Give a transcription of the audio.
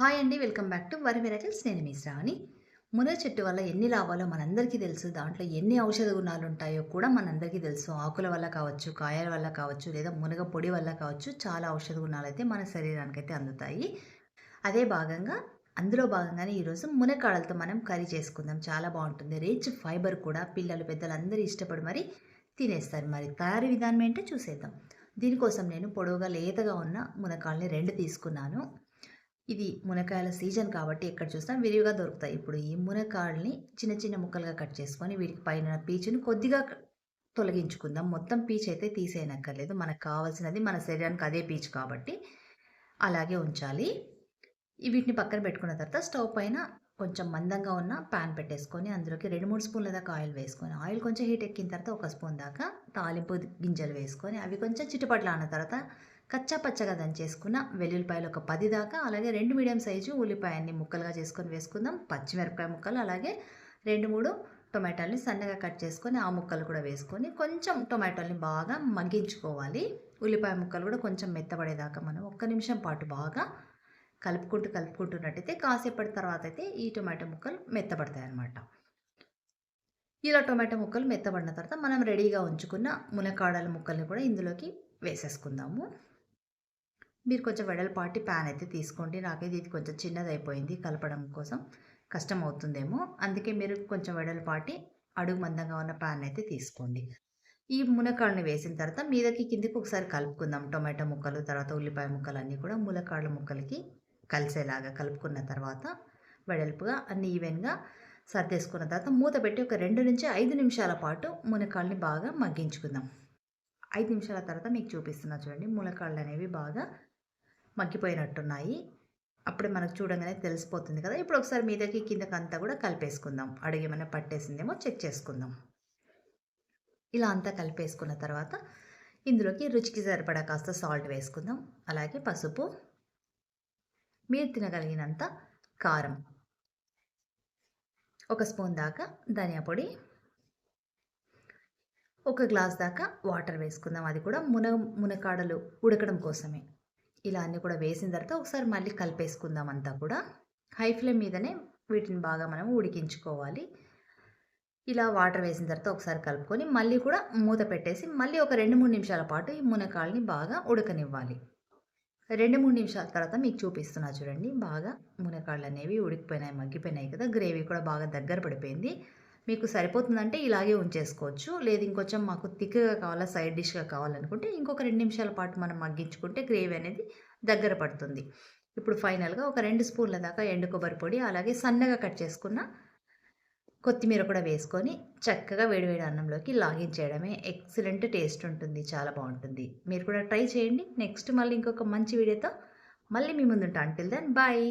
Hi అండి welcome back to వరి varieties నేను మీ శ్రావణి. మునగ చెట్టు వల్ల ఎన్ని లాభాలో మనందరికీ తెలుసు. దాంట్లో ఎన్ని ఔషధ గుణాలు ఉంటాయో కూడా మనందరికీ తెలుసు. ఆకుల వల్ల కావచ్చు కాయల వల్ల కావచ్చు లేదా మునగ పొడి వల్ల కావచ్చు చాలా ఔషధ గుణాలు అయితే మన శరీరానికి అయితే అందుతాయి. అదే భాగంగా అందులో భాగంగానే ఈరోజు మునకాడలతో మనం కర్రీ చేసుకుందాం. చాలా బాగుంటుంది. రిచ్ ఫైబర్ కూడా పిల్లలు పెద్దలు అందరూ ఇష్టపడి మరి తినేస్తారు. మరి తయారీ విధానం ఏంటో చూసేద్దాం. దీనికోసం నేను పొడవుగా లేతగా ఉన్న మునకాళ్ళని రెండు తీసుకున్నాను. ఇది మునక్కాయల సీజన్ కాబట్టి ఎక్కడ చూసినా విరివిగా దొరుకుతాయి. ఇప్పుడు ఈ మునక్కాయల్ని చిన్న చిన్న ముక్కలుగా కట్ చేసుకొని వీటికి పైన పీచుని కొద్దిగా తొలగించుకుందాం. మొత్తం పీచ్ అయితే తీసేయనక్కర్లేదు. మనకు కావాల్సినది మన శరీరానికి అదే పీచ్ కాబట్టి అలాగే ఉంచాలి. వీటిని పక్కన పెట్టుకున్న తర్వాత స్టవ్ పైన కొంచెం మందంగా ఉన్న పాన్ పెట్టేసుకొని అందులోకి రెండు మూడు స్పూన్ల దాకా ఆయిల్ వేసుకొని ఆయిల్ కొంచెం హీట్ ఎక్కిన తర్వాత ఒక స్పూన్ దాకా తాలింపు గింజలు వేసుకొని అవి కొంచెం చిట్టుపట్లు అన్న తర్వాత కచ్చా పచ్చగా దంచేసుకున్న వెల్లుల్లిపాయలు ఒక పది దాకా అలాగే రెండు మీడియం సైజు ఉల్లిపాయన్ని ముక్కలుగా చేసుకొని వేసుకుందాం. పచ్చిమిరపకాయ ముక్కలు అలాగే రెండు మూడు టొమాటోల్ని సన్నగా కట్ చేసుకొని ఆ ముక్కలు కూడా వేసుకొని కొంచెం టొమాటోల్ని బాగా మగ్గించుకోవాలి. ఉల్లిపాయ ముక్కలు కూడా కొంచెం మెత్తబడేదాకా మనం ఒక్క నిమిషం పాటు బాగా కలుపుకుంటూ కలుపుకుంటున్నట్టయితే కాసేపటి తర్వాత అయితే ఈ టొమాటో ముక్కలు మెత్తబడతాయి అన్నమాట ఇలా టొమాటో ముక్కలు మెత్తబడిన తర్వాత మనం రెడీగా ఉంచుకున్న మునకాడల ముక్కల్ని కూడా ఇందులోకి వేసేసుకుందాము. మీరు కొంచెం వెడల్పాటి ప్యాన్ అయితే తీసుకోండి. నాకైతే ఇది కొంచెం చిన్నది అయిపోయింది కలపడం కోసం. కష్టం అవుతుందేమో అందుకే మీరు కొంచెం వెడల్పాటి అడుగు మందంగా ఉన్న ప్యాన్ అయితే తీసుకోండి. ఈ మునక్కాడని వేసిన తర్వాత మీదకి కిందికి ఒకసారి కలుపుకుందాం. టొమాటో ముక్కలు తర్వాత ఉల్లిపాయ ముక్కలు అన్నీ కూడా మునక్కాడల ముక్కలకి కలిసేలాగా కలుపుకున్న తర్వాత వెడల్పుగా అన్ని ఈవెన్గా సర్దేసుకున్న తర్వాత మూత పెట్టి ఒక రెండు నుంచి ఐదు నిమిషాల పాటు మునక్కాళ్ళని బాగా మగ్గించుకుందాం. ఐదు నిమిషాల తర్వాత మీకు చూపిస్తున్నా చూడండి మునక్కాళ్ళు అనేవి బాగా మగ్గిపోయినట్టున్నాయి. అప్పుడే మనకు చూడంగానే తెలిసిపోతుంది కదా. ఇప్పుడు ఒకసారి మీదకి కిందకి అంతా కూడా కలిపేసుకుందాం. అడుగేమైనా పట్టేసిందేమో చెక్ చేసుకుందాం. ఇలా అంతా కలిపేసుకున్న తర్వాత ఇందులోకి రుచికి సరిపడా కాస్త సాల్ట్ వేసుకుందాం. అలాగే పసుపు మీరు తినగలిగినంత కారం. ఒక స్పూన్ దాకా ధనియా పొడి. ఒక గ్లాస్ దాకా వాటర్ వేసుకుందాం. అది కూడా మున మునకాడలు ఉడకడం కోసమే. ఇలా అన్నీ కూడా వేసిన తర్వాత ఒకసారి మళ్ళీ కలిపేసుకుందాం అంతా కూడా. హై ఫ్లేమ్ మీదనే వీటిని బాగా మనం ఉడికించుకోవాలి. ఇలా వాటర్ వేసిన తర్వాత ఒకసారి కలుపుకొని మళ్ళీ కూడా మూత పెట్టేసి మళ్ళీ ఒక రెండు మూడు నిమిషాల పాటు ఈ మునకాళ్ళని బాగా ఉడకనివ్వాలి. రెండు మూడు నిమిషాల తర్వాత మీకు చూపిస్తున్నా చూడండి. బాగా మునకాళ్ళు అనేవి ఉడికిపోయినాయి మగ్గిపోయినాయి కదా. గ్రేవీ కూడా బాగా దగ్గర పడిపోయింది. మీకు సరిపోతుందంటే ఇలాగే ఉంచేసుకోవచ్చు. లేదు ఇంకొంచెం మాకు థిక్గా కావాలా సైడ్ డిష్గా కావాలనుకుంటే ఇంకొక రెండు నిమిషాల పాటు మనం మగ్గించుకుంటే గ్రేవీ అనేది దగ్గర పడుతుంది. ఇప్పుడు ఫైనల్గా ఒక రెండు స్పూన్ల దాకా ఎండు కొబ్బరి పొడి అలాగే సన్నగా కట్ చేసుకున్న కొత్తిమీర కూడా వేసుకొని చక్కగా వేడివేడి అన్నంలోకి లాగిన్ చేయడమే ఎక్సలెంట్ టేస్ట్ ఉంటుంది చాలా బాగుంటుంది. మీరు కూడా ట్రై చేయండి. నెక్స్ట్ మళ్ళీ ఇంకొక మంచి వీడియోతో మళ్ళీ మీ ముందుంటా. Until then bye